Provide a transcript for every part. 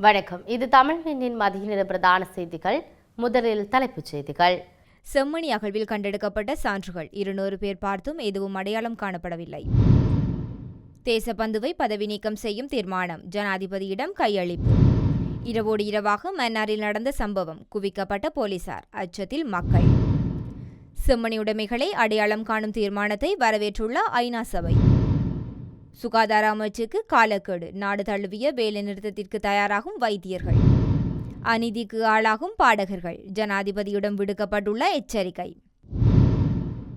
வணக்கம். இது தமிழ் மின்னின் மதிய நேர பிரதான செய்திகள். முதலில் தலைப்புச் செய்திகள். செம்மணி அகழ்வில் கண்டெடுக்கப்பட்ட சான்றுகள். இருநூறு பேர் பார்த்தும் எதுவும் அடையாளம் காணப்படவில்லை. தேசபந்துவை பதவி நீக்கம் செய்யும் தீர்மானம். ஜனாதிபதியிடம் கையளிப்பு. இரவோடு இரவாக மன்னாரில் நடந்த சம்பவம் குவிக்கப்பட்ட போலீசார். அச்சத்தில் மக்கள். செம்மணி உடைமைகளை அடையாளம் காணும் தீர்மானத்தை வரவேற்றுள்ள ஐநா சபை. சுகாதார அமைச்சுக்கு காலக்கெடு. நாடு தழுவிய வேலைநிறுத்தத்திற்கு தயாராகும் வைத்தியர்கள். அநீதிக்கு ஆளாகும் பாடகர்கள். ஜனாதிபதியிடம் விடுக்கப்பட்டுள்ள எச்சரிக்கை.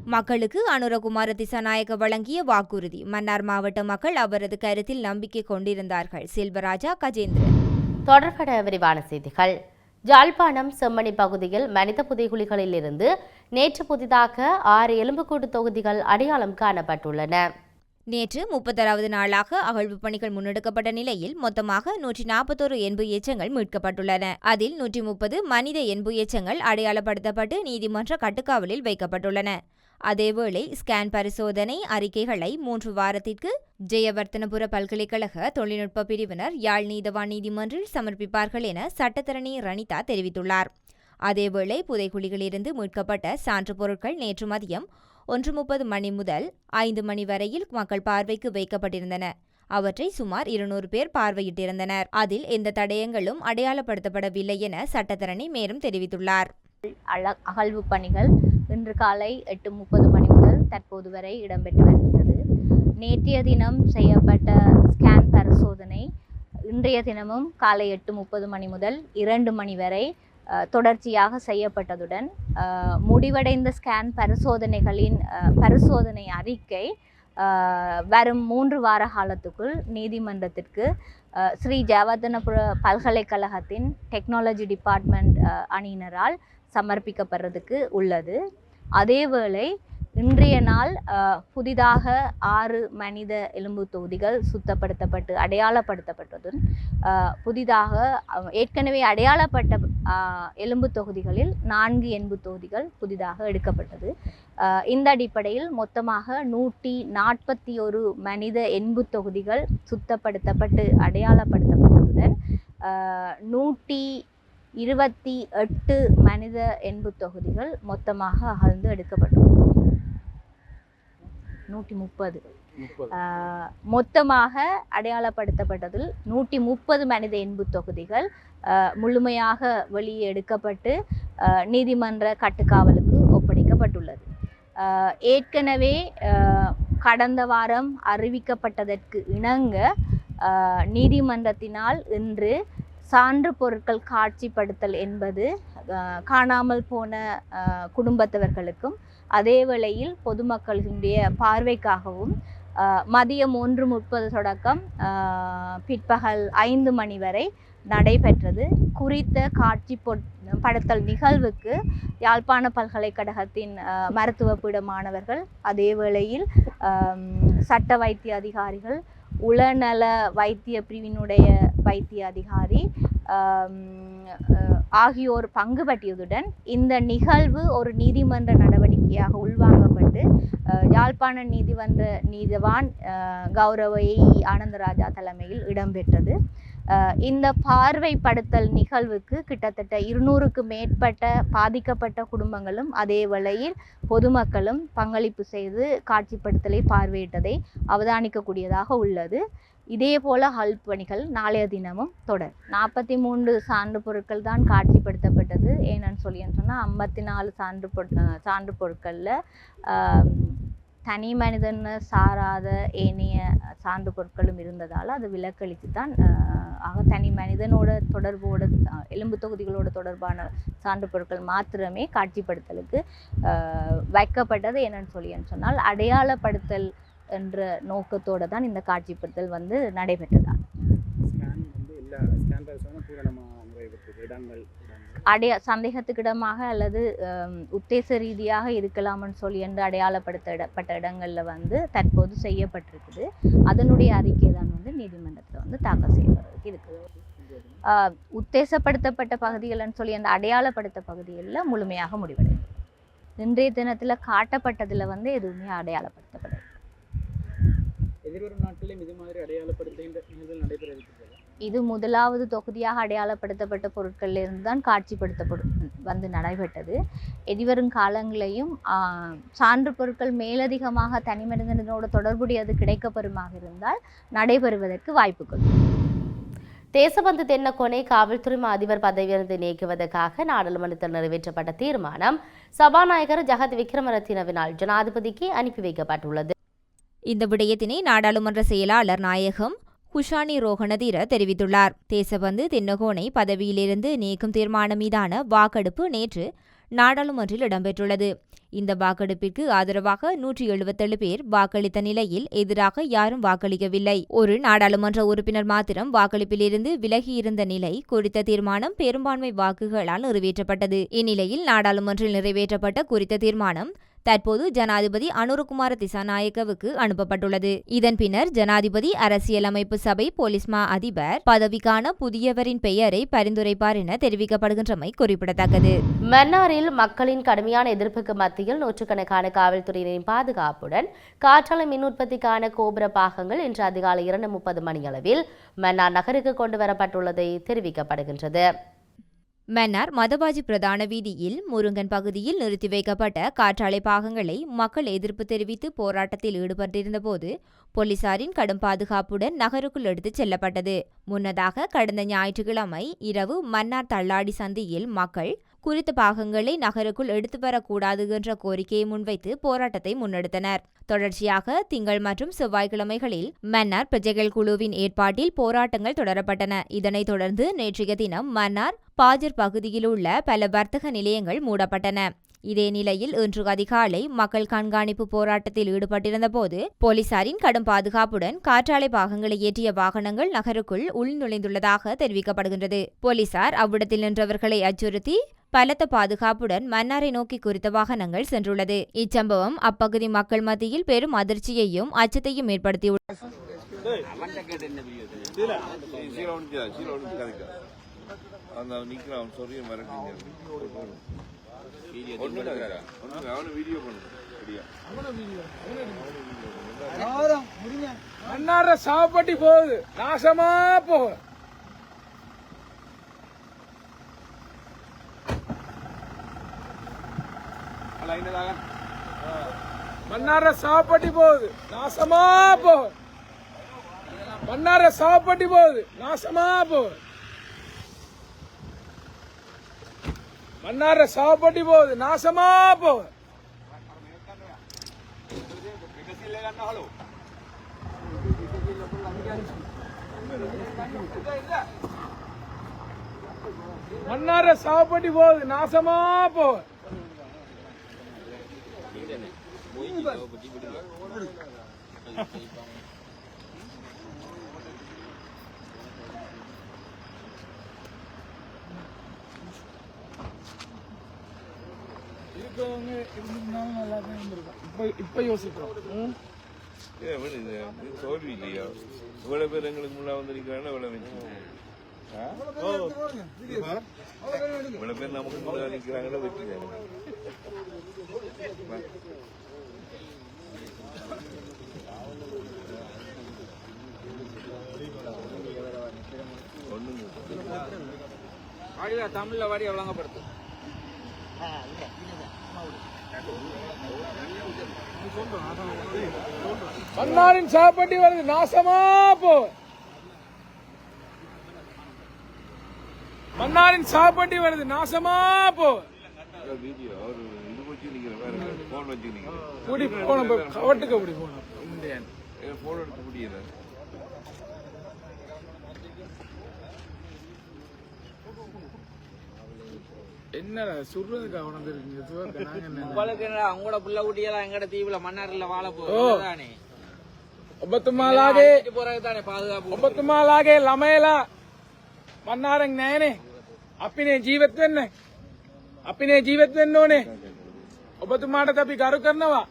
மக்களுக்கு அனுரகுமார திசாநாயக்க வழங்கிய வாக்குறுதி. மன்னார் மாவட்ட மக்கள் அவரது கருத்தில் நம்பிக்கை கொண்டிருந்தார்கள். செல்வராஜா கஜேந்திரன். தொடர்பட விரிவான செய்திகள். ஜாழ்ப்பாணம் செம்மணி பகுதியில் மனித புதைகுழிகளில் இருந்து நேற்று புதிதாக ஆறு எலும்புக்கூடு தொகுதிகள் அடையாளம் காணப்பட்டுள்ளன. நேற்று முப்பத்தாறாவது நாளாக அகழ்வு பணிகள் முன்னெடுக்கப்பட்ட நிலையில் மொத்தமாக நூற்றி நாற்பத்தோரு என்பு எச்சங்கள் மீட்கப்பட்டுள்ளன. அதில் நூற்றி முப்பது மனித என்பு எச்சங்கள் அடையாளப்படுத்தப்பட்டு நீதிமன்ற கட்டுக்காவலில் வைக்கப்பட்டுள்ளன. அதேவேளை ஸ்கேன் பரிசோதனை அறிக்கைகளை மூன்று வாரத்திற்கு ஜெயவர்த்தனபுர பல்கலைக்கழக தொழில்நுட்ப பிரிவினர் யாழ் நீதவான் நீதிமன்றில் சமர்ப்பிப்பார்கள் என சட்டத்தரணி ரணிதா தெரிவித்துள்ளார். அதேவேளை புதைக்குழிகளிலிருந்து மீட்கப்பட்ட சான்று பொருட்கள் நேற்று மதியம் ஒன்று முப்பது மணி முதல் ஐந்து மணி வரையில் மக்கள் பார்வைக்கு வைக்கப்பட்டிருந்தன. அவற்றை சுமார் இருநூறு பேர் பார்வையிட்டிருந்தனர். அதில் எந்த தடயங்களும் அடையாளப்படுத்தப்படவில்லை என சட்டத்தரணி மேலும் தெரிவித்துள்ளார். அழ அகழ்வு பணிகள் இன்று காலை எட்டு முப்பது மணி முதல் தற்போது வரை இடம்பெற்று வருகிறது. நேற்றைய தினம் செய்யப்பட்ட ஸ்கேன் பரிசோதனை இன்றைய தினமும் காலை எட்டு முப்பது மணி முதல் இரண்டு மணி வரை தொடர்ச்சியாக செய்யப்பட்டதுடன் முடிவடைந்த ஸ்கேன் பரிசோதனைகளின் பரிசோதனை அறிக்கை வரும் மூன்று வார காலத்துக்குள் நீதிமன்றத்திற்கு ஸ்ரீ ஜெயவர்தனபுர பல்கலைக்கழகத்தின் டெக்னாலஜி டிபார்ட்மெண்ட் அணியினரால் சமர்ப்பிக்கப்படுறதுக்கு உள்ளது. அதேவேளை இன்றைய நாள் புதிதாக ஆறு மனித எலும்பு தொகுதிகள் சுத்தப்படுத்தப்பட்டு அடையாளப்படுத்தப்பட்டதும் புதிதாக ஏற்கனவே அடையாளப்பட்ட எலும்பு தொகுதிகளில் நான்கு எலும்பு தொகுதிகள் புதிதாக எடுக்கப்பட்டது. இந்த அடிப்படையில் மொத்தமாக நூற்றி நாற்பத்தி ஒரு மனித எண்பு தொகுதிகள் சுத்தப்படுத்தப்பட்டு அடையாளப்படுத்தப்பட்டதுடன் நூற்றி இருபத்தி எட்டு மனித எண்பு தொகுதிகள் மொத்தமாக அகழ்ந்து எடுக்கப்பட்டுள்ளது நூற்றி முப்பது. மொத்தமாக அடையாளப்படுத்தப்பட்டதில் நூற்றி முப்பது மனித எண்பு தொகுதிகள் முழுமையாக வெளியே எடுக்கப்பட்டு நீதிமன்ற கட்டுக்காவலுக்கு ஒப்படைக்கப்பட்டுள்ளது. ஏற்கனவே கடந்த வாரம் அறிவிக்கப்பட்டதற்கு இணங்க நீதிமன்றத்தினால் இன்று சான்று பொருட்கள் காட்சிப்படுத்தல் என்பது காணாமல் போன குடும்பத்தவர்களுக்கும் அதே வேளையில் பொதுமக்களுடைய பார்வைக்காகவும் மதியம் ஒன்று முப்பது தொடக்கம் பிற்பகல் ஐந்து மணி வரை நடைபெற்றது. குறித்த காட்சி படுத்தல் நிகழ்வுக்கு யாழ்ப்பாண பல்கலைக்கழகத்தின் மருத்துவ பீட மாணவர்கள் அதே வேளையில் சட்ட வைத்திய அதிகாரிகள் உளநல வைத்திய பிரிவினுடைய வைத்திய அதிகாரி ஆகியோர் பங்கு பற்றியதுடன் இந்த நிகழ்வு ஒரு நீதிமன்ற நடவடிக்கையாக உள்வாங்கப்பட்டு யாழ்ப்பாண நீதிமன்ற நீதிவான் அஹ், கௌரவை ஆனந்தராஜா தலைமையில் இடம்பெற்றது. இந்த பார்வைப்படுத்தல் நிகழ்வுக்கு கிட்டத்தட்ட இருநூறுக்கு மேற்பட்ட பாதிக்கப்பட்ட குடும்பங்களும் அதே வேளையில் பொதுமக்களும் பங்களிப்பு செய்து காட்சிப்படுத்தலை பார்வையிட்டதை அவதானிக்கக்கூடியதாக உள்ளது. இதே போல ஹல் பணிகள் நாளைய தினமும் தொடர். நாற்பத்தி மூன்று சான்று பொருட்கள் தான் காட்சிப்படுத்தப்பட்டது. ஏன்னு சொல்லி சொன்னால் ஐம்பத்தி நாலு சான்று பொருட் சான்று பொருட்களில் தனி மனிதன் சாராத ஏனைய சான்று பொருட்களும் இருந்ததால் அது விலக்களித்து தான் ஆக தனி மனிதனோட தொடர்போட எலும்பு தொகுதிகளோட தொடர்பான சான்று பொருட்கள் மாத்திரமே காட்சிப்படுத்தலுக்கு வைக்கப்பட்டது என்னன்னு சொல்லி சொன்னால் அடையாளப்படுத்தல் என்ற நோக்கத்தோடு தான் இந்த காட்சிப்படுத்தல் வந்து நடைபெற்றதா ஸ்கேன் வந்து எல்லா ஸ்கேன் அடைய சந்தேகத்துக்கிடமாக அல்லது உத்தேச ரீதியாக இருக்கலாம்னு சொல்லி என்று அடையாளப்படுத்தப்பட்ட இடங்களில் வந்து தற்போது செய்யப்பட்டிருக்குது. அதனுடைய அறிக்கை தான் வந்து நீதிமன்றத்தில் வந்து தாக்கல் செய்யப்படுறதுக்கு இருக்குது. உத்தேசப்படுத்தப்பட்ட பகுதிகள்னு சொல்லி அந்த அடையாளப்படுத்த பகுதிகளில் முழுமையாக முடிவடையும். இன்றைய தினத்தில் காட்டப்பட்டதில் வந்து எதுவுமே அடையாளப்படுத்தப்படாது எதிர்வரும் நாட்களிலும் இது மாதிரி அடையாளப்படுத்துகின்ற நிகழ்வு நடைபெற இருக்கிறது. இது முதலாவது தொகுதியாக அடையாளப்படுத்தப்பட்ட பொருட்கள்ல இருந்து தான் காட்சிப்படுத்தப்படும். வந்து நடைபெற்றது. எதிர்வரும் காலங்களையும் ஆஹ், சான்று பொருட்கள் மேலதிகமாக தனி மனிதனோட தொடர்புடையது கிடைக்கப்பெறுமாக இருந்தால் நடைபெறுவதற்கு வாய்ப்புகள். தேசபந்து தென்னக்கோனை காவல்துறை அதிபர் பதவியிலிருந்து நீக்குவதற்காக நாடாளுமன்றத்தில் நிறைவேற்றப்பட்ட தீர்மானம் சபாநாயகர் ஜகத் விக்ரமரத்தினவினால் ஜனாதிபதிக்கு அனுப்பி வைக்கப்பட்டுள்ளது. இந்த விடயத்தினை நாடாளுமன்ற செயலாளர் நாயகம் குஷானி ரோகணதீர தெரிவித்துள்ளார். தேசபந்து தென்னகோனை பதவியிலிருந்து நீக்கும் தீர்மானம் மீதான வாக்கெடுப்பு நேற்று நாடாளுமன்றில் இடம்பெற்றுள்ளது. இந்த வாக்கெடுப்பிற்கு ஆதரவாக நூற்றி எழுபத்தேழு பேர் வாக்களித்த நிலையில் எதிராக யாரும் வாக்களிக்கவில்லை. ஒரு நாடாளுமன்ற உறுப்பினர் மாத்திரம் வாக்களிப்பிலிருந்து விலகியிருந்த நிலை குறித்த தீர்மானம் பெரும்பான்மை வாக்குகளால் நிறைவேற்றப்பட்டது. இந்நிலையில் நாடாளுமன்றில் நிறைவேற்றப்பட்ட குறித்த தீர்மானம் தற்போது ஜனாதிபதி அனுரகுமார திசாநாயக்கவுக்கு அனுப்பப்பட்டுள்ளது. இதன் பின்னர் ஜனாதிபதி அரசியலமைப்பு சபை போலீஸ் மா அதிபர் பதவிக்கான புதியவரின் பெயரை பரிந்துரைப்பார் என தெரிவிக்கப்படுகின்றமை குறிப்பிடத்தக்கது. மன்னாரில் மக்களின் கடுமையான எதிர்ப்புக்கு மத்தியில் நூற்றுக்கணக்கான காவல்துறையினரின் பாதுகாப்புடன் காற்றாலை மின் உற்பத்திக்கான கோபுர பாகங்கள் இன்று அதிகாலை இரண்டு முப்பது மணியளவில் மன்னார் நகருக்கு கொண்டு வரப்பட்டுள்ளதை தெரிவிக்கப்படுகின்றது. மன்னார் மதவாஜி பிரதான வீதியில் முருங்கன் பகுதியில் நிறுத்தி வைக்கப்பட்ட காற்றாலை பாகங்களை மக்கள் எதிர்ப்பு தெரிவித்து போராட்டத்தில் ஈடுபட்டிருந்தபோது போலீசாரின் கடும் பாதுகாப்புடன் நகருக்குள் எடுத்துச் செல்லப்பட்டது. முன்னதாக கடந்த ஞாயிற்றுக்கிழமை இரவு மன்னார் தள்ளாடி சந்தியில் மக்கள் குறித்த பாகங்களை நகருக்குள் எடுத்து வரக்கூடாது என்ற கோரிக்கையை முன்வைத்து போராட்டத்தை முன்னெடுத்தனர். தொடர்ச்சியாக திங்கள் மற்றும் செவ்வாய்க்கிழமைகளில் மன்னார் பிரஜைகள் குழுவின் ஏற்பாட்டில் போராட்டங்கள் தொடரப்பட்டன. இதனைத் தொடர்ந்து நேற்றைய தினம் மன்னார் பாஜர் பகுதியில் உள்ள பல வர்த்தக நிலையங்கள் மூடப்பட்டன. இதே நிலையில் இன்று அதிகாலை மக்கள் கண்காணிப்பு போராட்டத்தில் ஈடுபட்டிருந்தபோது போலீசாரின் கடும் பாதுகாப்புடன் காற்றாலை பாகங்களை ஏற்றிய வாகனங்கள் நகருக்குள் உள்நுழைந்துள்ளதாக தெரிவிக்கப்படுகின்றது. போலீசார் அவ்விடத்தில் நின்றவர்களை அச்சுறுத்தி பலத்த பாதுகாப்புடன் மன்னாரை நோக்கி குறித்த வாகனங்கள் சென்றுள்ளது. இச்சம்பவம் அப்பகுதி மக்கள் மத்தியில் பெரும் அதிர்ச்சியையும் அச்சத்தையும் ஏற்படுத்தியுள்ளது. சாப்பாட்டி போகுது. நாசமா போகுது கதைக்கா அந்த அவன் நிற்கிறான் அவன் சொல்லியும் மறக்கீங்க ஒன்று கதைக்கா ஒன்று அவனை வீடியோ பண்ணு சரியா மன்னார சாவப்பட்டி போகுது நாசமா போகுது மன்னார சாப்பாட்டி போகுது. நாசமா போகுது. மன்னார சாப்பாட்டி போகுது. நாசமா போகுது. மன்னார சாப்பாட்டி போகுது. நாசமா போகுது. மன்னார சாப்பாட்டி போகுது. நாசமா போகுது. இருக்கவங்க இருந்தாலும் நல்லா தான் இருந்திருக்கும். இப்ப இப்ப யோசிக்கிறோம். தோல்வி இல்லையா? இவ்வளோ பேர் எங்களுக்கு முன்னே நமக்கு முன்னே வெற்றி தானே ஒன்றுங்க தமிழ்ல வாடி வழங்கப்படுத்து மன்னாரின் சாப்பாட்டி வருது நாசமா போ மன்னாரின் சாப்பாட்டி வருது நாசமா போ வீடியோ அவர் இது வச்சு நிற்கிறேன் கூடி போன கவட்டுக்கு அப்படி போனோம் ஃபோன் எடுத்து முடியல என்னடா சுடுறதுக்கு அவனது இருக்கீங்க சுவர்க்க நாங்க என்ன உங்களுக்கு என்னடா உங்களோட புள்ள குட்டியெல்லாம் எங்கட தீவுல மன்னார்ல வாழ ஓ. போகுது தானே ඔබතුමාලාගේ போறது தானே பாதுகாப்பு ඔබතුමාලාගේ ළමයලා මන්නාරෙන් නෑනේ අපිනේ ජීවත් වෙන්න අපිනේ ජීවත් වෙන්න ඕනේ ඔබතුමාට අපි ගරු කරනවා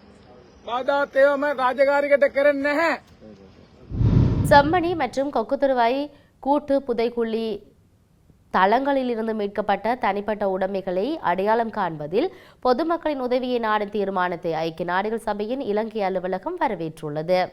බාධාවත් ඒවම රාජකාරිකට කරන්නේ නැහැ செம்மணி மற்றும் கொக்குத்துருவாய் கூட்டு புதைக்குழி தளங்களிலிருந்து மீட்கப்பட்ட தனிப்பட்ட உடைமைகளை அடையாளம் காண்பதில் பொதுமக்களின் உதவியை நாடும் தீர்மானத்தை ஐக்கிய நாடுகள் சபையின் இலங்கை அலுவலகம் வரவேற்றுள்ளது.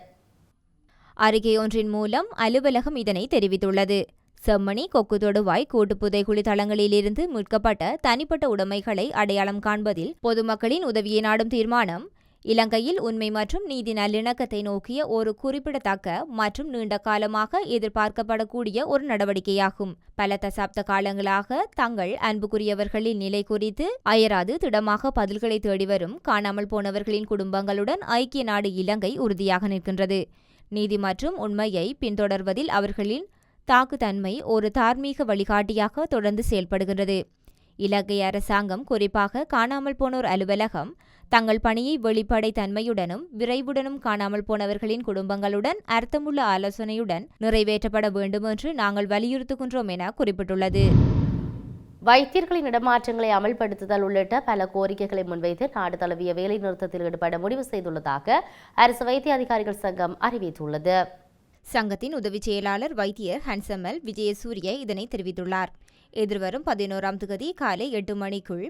அறிக்கையொன்றின் மூலம் அலுவலகம் இதனை தெரிவித்துள்ளது. செம்மணி கொக்கு தொடுவாய் கூட்டு புதைகுழி தளங்களிலிருந்து மீட்கப்பட்ட தனிப்பட்ட உடைமைகளை அடையாளம் காண்பதில் பொதுமக்களின் உதவியை நாடும் தீர்மானம் இலங்கையில் உண்மை மற்றும் நீதி நல்லிணக்கத்தை நோக்கிய ஒரு குறிப்பிடத்தக்க மற்றும் நீண்ட காலமாக எதிர்பார்க்கப்படக்கூடிய ஒரு நடவடிக்கையாகும். பல தசாப்த காலங்களாக தங்கள் அன்புக்குரியவர்களின் நிலை குறித்து அயராது திடமாக பதில்களை தேடி வரும் காணாமல் போனவர்களின் குடும்பங்களுடன் ஐக்கிய நாடு இலங்கை உறுதியாக நிற்கின்றது. நீதி மற்றும் உண்மையை பின்தொடர்வதில் அவர்களின் தாக்குத்தன்மை ஒரு தார்மீக வழிகாட்டியாக தொடர்ந்து செயல்படுகின்றது. இலங்கை அரசாங்கம் குறிப்பாக காணாமல் போனோர் அலுவலகம் தங்கள் பணியை வெளிப்படை தன்மையுடனும் விரைவுடனும் காணாமல் போனவர்களின் குடும்பங்களுடன் அர்த்தமுள்ள ஆலோசனையுடன் நிறைவேற்றப்பட வேண்டும் என்று நாங்கள் வலியுறுத்துகின்றோம் என குறிப்பிட்டுள்ளது. வைத்தியர்களின் இடமாற்றங்களை அமல்படுத்துதல் உள்ளிட்ட பல கோரிக்கைகளை முன்வைத்து நாடு தழுவிய வேலை நிறுத்தத்தில் ஈடுபட முடிவு செய்துள்ளதாக அரசு வைத்திய அதிகாரிகள் சங்கம் அறிவித்துள்ளது. சங்கத்தின் உதவி செயலாளர் வைத்தியர் ஹன்சமல் விஜயசூரிய இதனை தெரிவித்துள்ளார். எதிர்வரும் பதினோராம் தேதி காலை எட்டு மணிக்குள்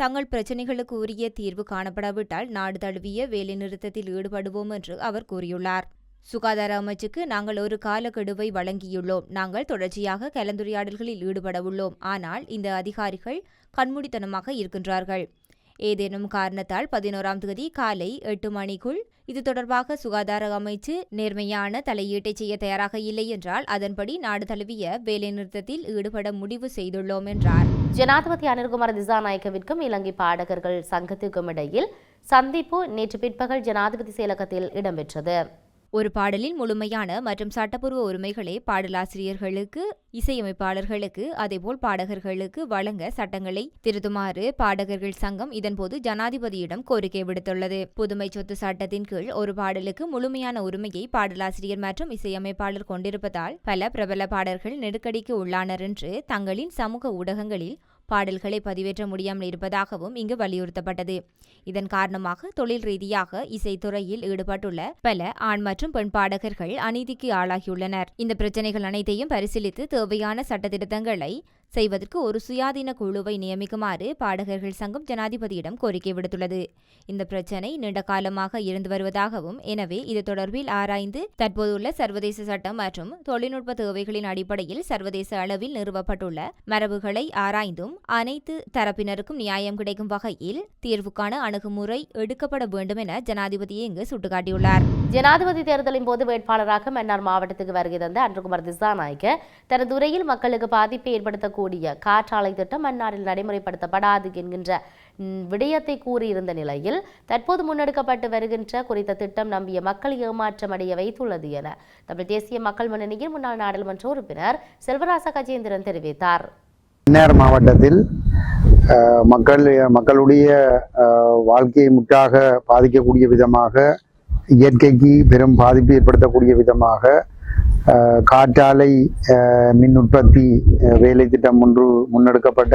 தங்கள் பிரச்சினைகளுக்கு உரிய தீர்வு காணப்படாவிட்டால் நாடு தழுவிய வேலைநிறுத்தத்தில் ஈடுபடுவோம் என்று அவர் கூறியுள்ளார். சுகாதார அமைச்சுக்கு நாங்கள் ஒரு காலக்கெடுவை வழங்கியுள்ளோம். நாங்கள் தொடர்ச்சியாக கலந்துரையாடல்களில் ஈடுபட உள்ளோம் ஆனால் இந்த அதிகாரிகள் கண்மூடித்தனமாக இருக்கின்றார்கள். ஏதேனும் காரணத்தால் பதினோராம் தேதி காலை எட்டு மணிக்குள் இது தொடர்பாக சுகாதார அமைச்சு நேர்மையான தலையீட்டை செய்ய தயாராக இல்லை என்றால் அதன்படி நாடு தழுவிய வேலைநிறுத்தத்தில் ஈடுபட முடிவு செய்துள்ளோம் என்றார். ஜனாதிபதி அனில்குமார் திசாநாயக்கவிற்கும் இலங்கை பாடகர்கள் சங்கத்திற்கும் இடையில் சந்திப்பு நேற்று பிற்பகல் ஜனாதிபதி செயலகத்தில் இடம்பெற்றது. ஒரு பாடலின் முழுமையான மற்றும் சட்டப்பூர்வ உரிமைகளை பாடலாசிரியர்களுக்கு இசையமைப்பாளர்களுக்கு அதேபோல் பாடகர்களுக்கு வழங்க சட்டங்களை திருத்துமாறு பாடகர்கள் சங்கம் இதன்போது ஜனாதிபதியிடம் கோரிக்கை விடுத்துள்ளது. புதுமை சொத்து சட்டத்தின் கீழ் ஒரு பாடலுக்கு முழுமையான உரிமையை பாடலாசிரியர் மற்றும் இசையமைப்பாளர் கொண்டிருப்பதால் பல பிரபல பாடல்கள் நெருக்கடிக்கு உள்ளானர் என்று தங்களின் சமூக ஊடகங்களில் பாடல்களை பதிவேற்ற முடியாமல் இருப்பதாகவும் இங்கு வலியுறுத்தப்பட்டது. இதன் காரணமாக தொழில் ரீதியாக இசைத்துறையில் ஈடுபட்டுள்ள பல ஆண் மற்றும் பெண் பாடகர்கள் அநீதிக்கு ஆளாகியுள்ளனர். இந்த பிரச்சனைகள் அனைத்தையும் பரிசீலித்து தேவையான சட்டத்திருத்தங்களை செய்வதற்கு ஒரு சுயாதீன குழுவை நியமிக்குமாறு பாடகர்கள் சங்கம் ஜனாதிபதியிடம் கோரிக்கை விடுத்துள்ளது. இந்த பிரச்சினை நீண்ட காலமாக இருந்து வருவதாகவும் எனவே இது தொடர்பில் ஆராய்ந்து தற்போதுள்ள சர்வதேச சட்டம் மற்றும் தொழில்நுட்ப தேவைகளின் அடிப்படையில் சர்வதேச அளவில் நிறுவப்பட்டுள்ள மரபுகளை ஆராய்ந்தும் அனைத்து தரப்பினருக்கும் நியாயம் கிடைக்கும் வகையில் தீர்வுக்கான அணுகுமுறை எடுக்கப்பட வேண்டும் என ஜனாதிபதியை இங்கு சுட்டிக்காட்டியுள்ளார். ஜனாதிபதி தேர்தலின் போது வேட்பாளராக மன்னார் மாவட்டத்துக்கு வருகை தந்த அன்றுகுமார் திசாநாயக்க தனது உரையில் மக்களுக்கு பாதிப்பை ஏற்படுத்தக்கூடிய காற்றாலை திட்டம் அந்நாட்டில் நடைமுறைப்படுத்தப்படாது என்கின்ற விடயத்தை கூறியிருந்த நிலையில் தற்போது முன்னெடுக்கப்பட்டு வருகின்ற குறித்த திட்டம் நம்பிய மக்கள் ஏமாற்றம் அடைய வைத்துள்ளது என தமிழ் தேசிய மக்கள் முன்னணியின் முன்னாள் நாடாளுமன்ற உறுப்பினர் செல்வராச கஜேந்திரன் தெரிவித்தார். மன்னார் மாவட்டத்தில் மக்கள் மக்களுடைய அஹ், வாழ்க்கையை முற்றாக பாதிக்கக்கூடிய விதமாக இயற்கைக்கு பெரும் பாதிப்பு ஏற்படுத்தக்கூடிய விதமாக காற்றாலை மின் உற்பத்தி வேலை திட்டம் ஒன்று முன்னெடுக்கப்பட்ட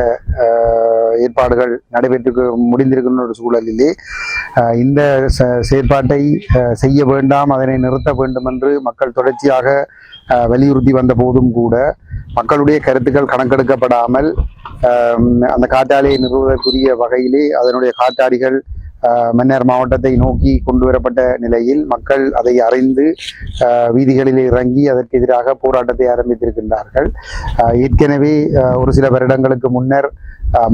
ஏற்பாடுகள் நடைபெற்று முடிந்திருக்கின்ற ஒரு சூழலிலே இந்த செயற்பாட்டை செய்ய வேண்டாம் அதனை நிறுத்த வேண்டும் என்று மக்கள் தொடர்ச்சியாக வலியுறுத்தி வந்த போதும் கூட மக்களுடைய கருத்துக்கள் கணக்கெடுக்கப்படாமல் அந்த காற்றாலையை நிறுவதற்குரிய வகையிலே அதனுடைய காற்றாடிகள் மன்னார் மாவட்டத்தை நோக்கி கொண்டு வரப்பட்ட நிலையில் மக்கள் அதை அறிந்து வீதிகளில் இறங்கி அதற்கு எதிராக போராட்டத்தை ஆரம்பித்திருக்கின்றார்கள். ஏற்கனவே ஒரு சில வருடங்களுக்கு முன்னர்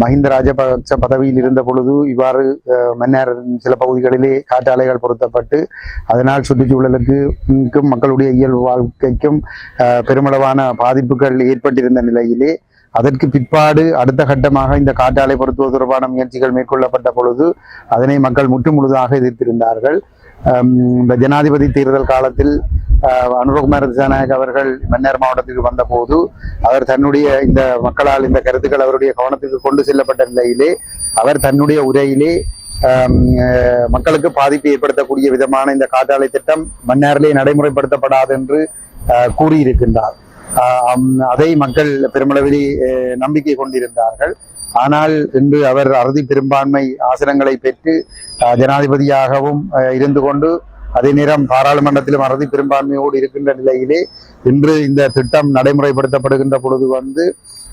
மஹிந்த ராஜபக்ச பதவியில் இருந்த பொழுது இவ்வாறு ஆஹ், மன்னார் சில பகுதிகளிலே காற்றாலைகள் பொருத்தப்பட்டு அதனால் சுற்றுச்சூழலுக்கு மக்களுடைய இயல்பு வாழ்க்கைக்கும் பெருமளவான பாதிப்புகள் ஏற்பட்டிருந்த நிலையிலே அதற்கு பிற்பாடு அடுத்த கட்டமாக இந்த காற்றாலை பொருத்துவது தொடர்பான முயற்சிகள் மேற்கொள்ளப்பட்ட பொழுது அதனை மக்கள் முற்று முழுதாக எதிர்த்திருந்தார்கள் இந்த ஜனாதிபதி தேர்தல் காலத்தில் ஆஹ், திசாநாயக் அவர்கள் மன்னார் மாவட்டத்திற்கு வந்தபோது அவர் தன்னுடைய இந்த மக்களால் இந்த கருத்துக்கள் அவருடைய கவனத்துக்கு கொண்டு செல்லப்பட்ட நிலையிலே அவர் தன்னுடைய உரையிலே மக்களுக்கு பாதிப்பு ஏற்படுத்தக்கூடிய விதமான இந்த காற்றாலை திட்டம் மன்னாரிலே நடைமுறைப்படுத்தப்படாது என்று கூறியிருக்கின்றார். அதை மக்கள் பெருமளவில் நம்பிக்கை கொண்டிருந்தார்கள். ஆனால் இன்று அவர் அறுதி பெரும்பான்மை ஆசனங்களை பெற்று ஜனாதிபதியாகவும் இருந்து கொண்டு அதே நேரம் பாராளுமன்றத்திலும் அறுதி பெரும்பான்மையோடு இருக்கின்ற நிலையிலே இன்று இந்த திட்டம் நடைமுறைப்படுத்தப்படுகின்ற பொழுது வந்து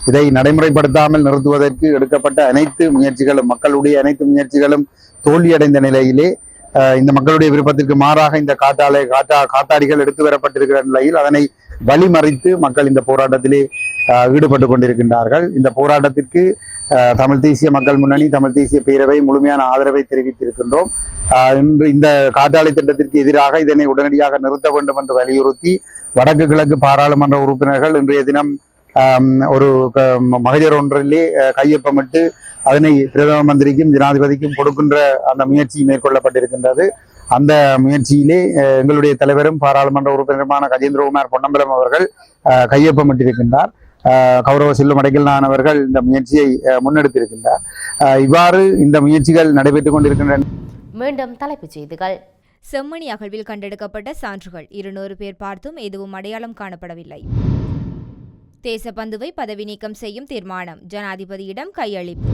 இதை நடைமுறைப்படுத்தாமல் நிறுத்துவதற்கு எடுக்கப்பட்ட அனைத்து முயற்சிகளும் மக்களுடைய அனைத்து முயற்சிகளும் தோல்வியடைந்த நிலையிலே இந்த மக்களுடைய விருப்பத்திற்கு மாறாக இந்த காட்டாலை காட்டா காத்தாடிகள் எடுத்து வரப்பட்டிருக்கிற நிலையில் அதனை வழிமறித்து மக்கள் இந்த போராட்டத்திலே ஈடுபட்டு கொண்டிருக்கின்றார்கள். இந்த போராட்டத்திற்கு தமிழ் தேசிய மக்கள் முன்னணி தமிழ் தேசிய பேரவை முழுமையான ஆதரவை தெரிவித்திருக்கின்றோம். இன்று இந்த காற்றாலை திட்டத்திற்கு எதிராக இதனை உடனடியாக நிறுத்த வேண்டும் என்று வலியுறுத்தி வடக்கு கிழக்கு பாராளுமன்ற உறுப்பினர்கள் இன்றைய தினம் ஒரு மகளிர் ஒன்றிலே கையொப்பமிட்டு அதனை பிரதம மந்திரிக்கும் ஜனாதிபதிக்கும் கொடுக்கின்ற அந்த முயற்சி மேற்கொள்ளப்பட்டிருக்கின்றது. அந்த முயற்சியிலே எங்களுடைய தலைவரும் பாராளுமன்ற உறுப்பினருமான கஜேந்திரகுமார் பொன்னம்பலம் அவர்கள் கையொப்பமிட்டிருக்கின்றார். அஹ், கௌரவ செல்வம் அடைக்கல்நான் அவர்கள் இந்த முயற்சியை முன்னெடுத்திருக்கின்றார். இவ்வாறு இந்த முயற்சிகள் நடைபெற்றுக் கொண்டிருக்கின்றன. மீண்டும் தலைப்புச் செய்திகள். செம்மணி அகழ்வில் கண்டெடுக்கப்பட்ட சான்றுகள். இருநூறு பேர் பார்த்தும் எதுவும் அடையாளம் காணப்படவில்லை. தேசபந்துவை பதவி நீக்கம் செய்யும் தீர்மானம். ஜனாதிபதியிடம் கையளிப்பு.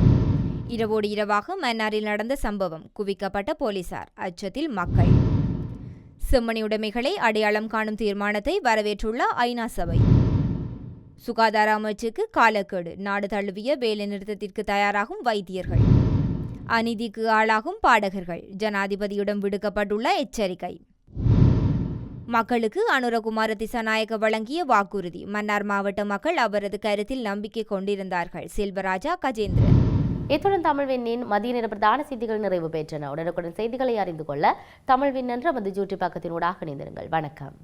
இரவோடு இரவாக மன்னாரில் நடந்த சம்பவம் குவிக்கப்பட்ட போலீசார். அச்சத்தில் மக்கள். செம்மணி உடைமைகளை அடையாளம் காணும் தீர்மானத்தை வரவேற்றுள்ள ஐநா சபை. சுகாதார அமைச்சுக்கு காலக்கெடு. நாடு தழுவிய வேலைநிறுத்தத்திற்கு தயாராகும் வைத்தியர்கள். அநீதிக்கு ஆளாகும் பாடகர்கள். ஜனாதிபதியிடம் விடுக்கப்பட்டுள்ள எச்சரிக்கை. மக்களுக்கு அனுரகுமார திசாநாயக வழங்கிய வாக்குறுதி. மன்னார் மாவட்ட மக்கள் அவரது கருத்தில் நம்பிக்கை கொண்டிருந்தார்கள். செல்வராஜா கஜேந்திரன். இத்துடன் தமிழ்விண்ணின் மதிய நேர பிரதான செய்திகள் நிறைவு பெற்றன. உடனுக்குடன் செய்திகளை அறிந்து கொள்ள தமிழ்வின் என்ற நமது ஜூட்டி பக்கத்தினூடாக இணைந்திருங்கள். வணக்கம்.